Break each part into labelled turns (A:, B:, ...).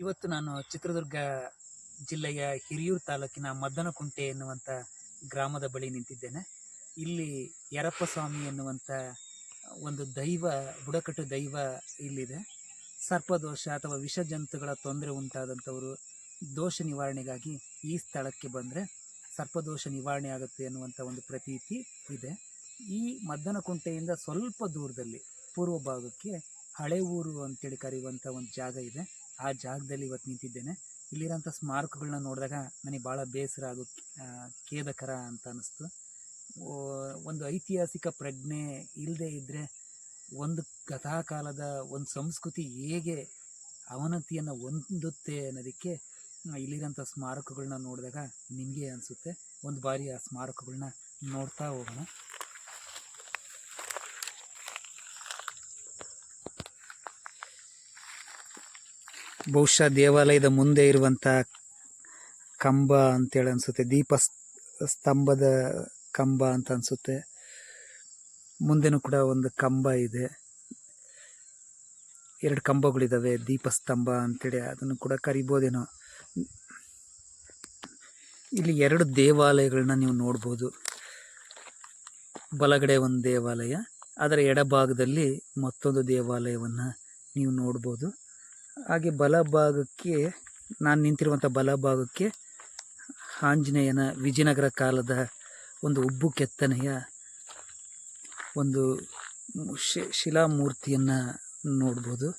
A: ಇವತ್ತು ನಾನು ಚಿತ್ರದುರ್ಗ ಜಿಲ್ಲೆಯ ಹಿರಿಯೂರು ತಾಲೂಕಿನ ಮದ್ದನಕುಂಟೆ ಎನ್ನುವಂಥ ಗ್ರಾಮದ ಬಳಿ ನಿಂತಿದ್ದೇನೆ. ಇಲ್ಲಿ ಯರಪ್ಪ ಸ್ವಾಮಿ ಎನ್ನುವಂಥ ಒಂದು ದೈವ, ಬುಡಕಟ್ಟು ದೈವ ಇಲ್ಲಿದೆ. ಸರ್ಪದೋಷ ಅಥವಾ ವಿಷ ಜಂತುಗಳ ತೊಂದರೆ ಉಂಟಾದಂಥವರು ದೋಷ ನಿವಾರಣೆಗಾಗಿ ಈ ಸ್ಥಳಕ್ಕೆ ಬಂದರೆ ಸರ್ಪದೋಷ ನಿವಾರಣೆ ಆಗುತ್ತೆ ಎನ್ನುವಂಥ ಒಂದು ಪ್ರತೀತಿ ಇದೆ. ಈ ಮದ್ದನಕುಂಟೆಯಿಂದ ಸ್ವಲ್ಪ ದೂರದಲ್ಲಿ ಪೂರ್ವ ಭಾಗಕ್ಕೆ ಹಳೆ ಊರು ಅಂತೇಳಿ ಕರೆಯುವಂಥ ಒಂದು ಜಾಗ ಇದೆ. ಆ ಜಾಗದಲ್ಲಿ ಇವತ್ತು ನಿಂತಿದ್ದೇನೆ. ಇಲ್ಲಿರೋಂಥ ಸ್ಮಾರಕಗಳನ್ನ ನೋಡಿದಾಗ ನನಗೆ ಭಾಳ ಬೇಸರ ಆಗೋ ಖೇದಕರ ಅಂತ ಅನ್ನಿಸ್ತು. ಒಂದು ಐತಿಹಾಸಿಕ ಪ್ರಜ್ಞೆ ಇಲ್ಲದೆ ಇದ್ದರೆ ಒಂದು ಕಥಾಕಾಲದ ಒಂದು ಸಂಸ್ಕೃತಿ ಹೇಗೆ ಅವನತಿಯನ್ನು ಹೊಂದುತ್ತೆ ಅನ್ನೋದಕ್ಕೆ ಇಲ್ಲಿರೋಂಥ ಸ್ಮಾರಕಗಳನ್ನ ನೋಡಿದಾಗ ನಿಮಗೆ ಅನಿಸುತ್ತೆ. ಒಂದು ಬಾರಿ ಆ ಸ್ಮಾರಕಗಳನ್ನ ನೋಡ್ತಾ ಹೋಗೋಣ. ಬಹುಶಃ ದೇವಾಲಯದ ಮುಂದೆ ಇರುವಂಥ ಕಂಬ ಅಂತೇಳಿ ಅನಿಸುತ್ತೆ, ದೀಪ ಸ್ತಂಭದ ಕಂಬ ಅಂತ ಅನಿಸುತ್ತೆ. ಮುಂದೆನೂ ಕೂಡ ಒಂದು ಕಂಬ ಇದೆ. ಎರಡು ಕಂಬಗಳಿದ್ದಾವೆ ದೀಪಸ್ತಂಭ ಅಂತೇಳಿ ಅದನ್ನು ಕೂಡ ಕರಿಬೋದೇನೋ. ಇಲ್ಲಿ ಎರಡು ದೇವಾಲಯಗಳನ್ನ ನೀವು ನೋಡ್ಬೋದು. ಬಲಗಡೆ ಒಂದು ದೇವಾಲಯ, ಅದರ ಎಡಭಾಗದಲ್ಲಿ ಮತ್ತೊಂದು ದೇವಾಲಯವನ್ನು ನೀವು ನೋಡ್ಬೋದು. ಹಾಗೆ ಬಲಭಾಗಕ್ಕೆ ನಾನು ನಿಂತಿರುವಂಥ ಬಲಭಾಗಕ್ಕೆ ಆಂಜನೇಯನ ವಿಜಯನಗರ ಕಾಲದ ಒಂದು ಉಬ್ಬು ಕೆತ್ತನೆಯ ಒಂದು ಶಿ- ಶಿಲಾಮೂರ್ತಿಯನ್ನು ನೋಡ್ಬೋದು.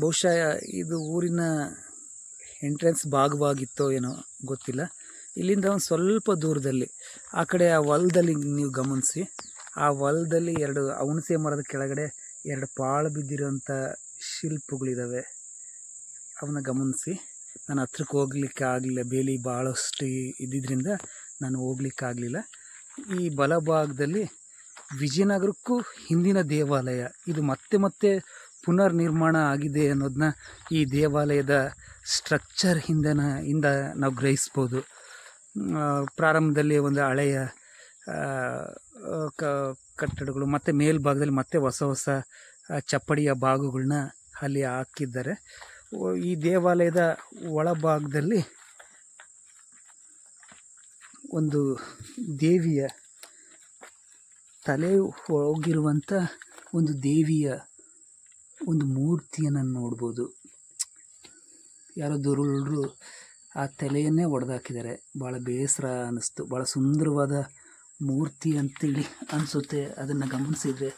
A: ಬಹುಶಃ ಇದು ಊರಿನ ಎಂಟ್ರೆನ್ಸ್ ಭಾಗವಾಗಿತ್ತೋ ಏನೋ ಗೊತ್ತಿಲ್ಲ. ಇಲ್ಲಿಂದ ಒಂದು ಸ್ವಲ್ಪ ದೂರದಲ್ಲಿ, ಆ ಕಡೆ ಆ ಹೊಲದಲ್ಲಿ ನೀವು ಗಮನಿಸಿ. ಆ ಹೊಲದಲ್ಲಿ ಎರಡು ಹುಣಸೆ ಮರದ ಕೆಳಗಡೆ ಎರಡು ಪಾಳು ಬಿದ್ದಿರೋಂಥ ಶಿಲ್ಪಗಳಿದ್ದಾವೆ ಅವನ್ನ ಗಮನಿಸಿ. ನಾನು ಹತ್ರಕ್ಕೆ ಹೋಗ್ಲಿಕ್ಕೆ ಆಗಲಿಲ್ಲ. ಬೇಲಿ ಭಾಳಷ್ಟು ಇದ್ದಿದ್ದರಿಂದ ನಾನು ಹೋಗ್ಲಿಕ್ಕೆ ಆಗಲಿಲ್ಲ. ಈ ಬಲಭಾಗದಲ್ಲಿ ವಿಜಯನಗರಕ್ಕೂ ಹಿಂದಿನ ದೇವಾಲಯ. ಇದು ಮತ್ತೆ ಮತ್ತೆ ಪುನರ್ ನಿರ್ಮಾಣ ಆಗಿದೆ ಅನ್ನೋದನ್ನ ಈ ದೇವಾಲಯದ ಸ್ಟ್ರಕ್ಚರ್ ಹಿಂದನ, ಇಂದ ನಾವು ಗ್ರಹಿಸ್ಬೋದು. ಪ್ರಾರಂಭದಲ್ಲಿ ಒಂದು ಹಳೆಯ ಕ ಕಟ್ಟಡಗಳು, ಮತ್ತು ಮೇಲ್ಭಾಗದಲ್ಲಿ ಮತ್ತೆ ಹೊಸ ಹೊಸ ಚಪ್ಪಡಿಯ ಭಾಗಗಳನ್ನ ಅಲ್ಲಿ ಹಾಕಿದ್ದಾರೆ. ಈ ದೇವಾಲಯದ ಒಳಭಾಗದಲ್ಲಿ ಒಂದು ದೇವಿಯ ತಲೆ ಹೋಗಿರುವಂಥ ಒಂದು ದೇವಿಯ ಒಂದು ಮೂರ್ತಿಯನ್ನು ನೋಡ್ಬೋದು. ಯಾರೋ ದುರುಳರು ಆ ತಲೆಯನ್ನೇ ಒಡೆದಾಕಿದ್ದಾರೆ. ಭಾಳ ಬೇಸರ ಅನ್ನಿಸ್ತು ಭಾಳ ಸುಂದರವಾದ ಮೂರ್ತಿ ಅಂತೇಳಿ ಅನಿಸುತ್ತೆ. ಅದನ್ನು ಗಮನಿಸಿದರೆ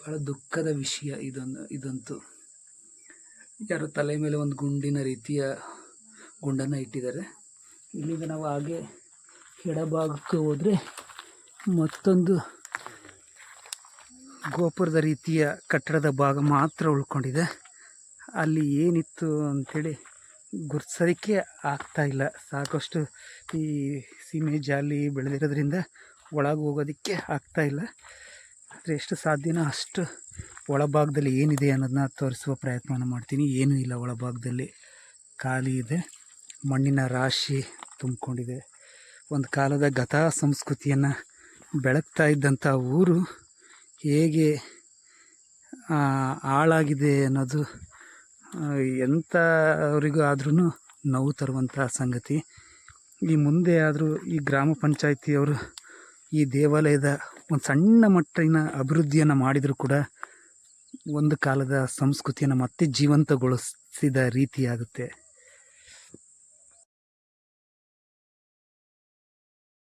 A: ಭಾಳ ದುಃಖದ ವಿಷಯ ಇದೊಂದು, ಇದಂತೂ. ಯಾರೋ ತಲೆ ಮೇಲೆ ಒಂದು ಗುಂಡಿನ ರೀತಿಯ ಗುಂಡನ್ನು ಇಟ್ಟಿದ್ದಾರೆ. ಇಲ್ಲಿಂದ ನಾವು ಹಾಗೆ ಎಡಭಾಗಕ್ಕೆ ಹೋದರೆ ಮತ್ತೊಂದು ಗೋಪುರದ ರೀತಿಯ ಕಟ್ಟಡದ ಭಾಗ ಮಾತ್ರ ಉಳ್ಕೊಂಡಿದೆ. ಅಲ್ಲಿ ಏನಿತ್ತು ಅಂಥೇಳಿ ಗುರ್ತಿಸೋದಕ್ಕೆ ಆಗ್ತಾ ಇಲ್ಲ. ಸಾಕಷ್ಟು ಈ ಸೀಮೆ ಜಾಲಿ ಬೆಳೆದಿರೋದ್ರಿಂದ ಒಳಗೆ ಹೋಗೋದಕ್ಕೆ ಇಲ್ಲ. ಆದರೆ ಎಷ್ಟು ಸಾಧ್ಯನೋ ಅಷ್ಟು ಒಳಭಾಗದಲ್ಲಿ ಏನಿದೆ ಅನ್ನೋದನ್ನ ತೋರಿಸುವ ಪ್ರಯತ್ನವನ್ನು ಮಾಡ್ತೀನಿ. ಏನೂ ಇಲ್ಲ ಒಳಭಾಗದಲ್ಲಿ. ಖಾಲಿ ಇದೆ. ಮಣ್ಣಿನ ರಾಶಿ ತುಂಬಿಕೊಂಡಿದೆ. ಒಂದು ಕಾಲದ ಗತಾ ಸಂಸ್ಕೃತಿಯನ್ನು ಬೆಳಗ್ತಾ ಇದ್ದಂಥ ಊರು ಹೇಗೆ ಹಾಳಾಗಿದೆ ಅನ್ನೋದು ಎಂಥವರಿಗೂ ಆದ್ರೂ ನೋವು ತರುವಂಥ ಸಂಗತಿ. ಈ ಮುಂದೆ ಆದರೂ ಈ ಗ್ರಾಮ ಪಂಚಾಯಿತಿಯವರು ಈ ದೇವಾಲಯದ ಒಂದು ಸಣ್ಣ ಮಟ್ಟಿನ ಅಭಿವೃದ್ಧಿಯನ್ನು ಮಾಡಿದರೂ ಕೂಡ ಒಂದು ಕಾಲದ ಸಂಸ್ಕೃತಿಯನ್ನು ಮತ್ತೆ ಜೀವಂತಗೊಳಿಸಿದ ರೀತಿಯಾಗುತ್ತೆ.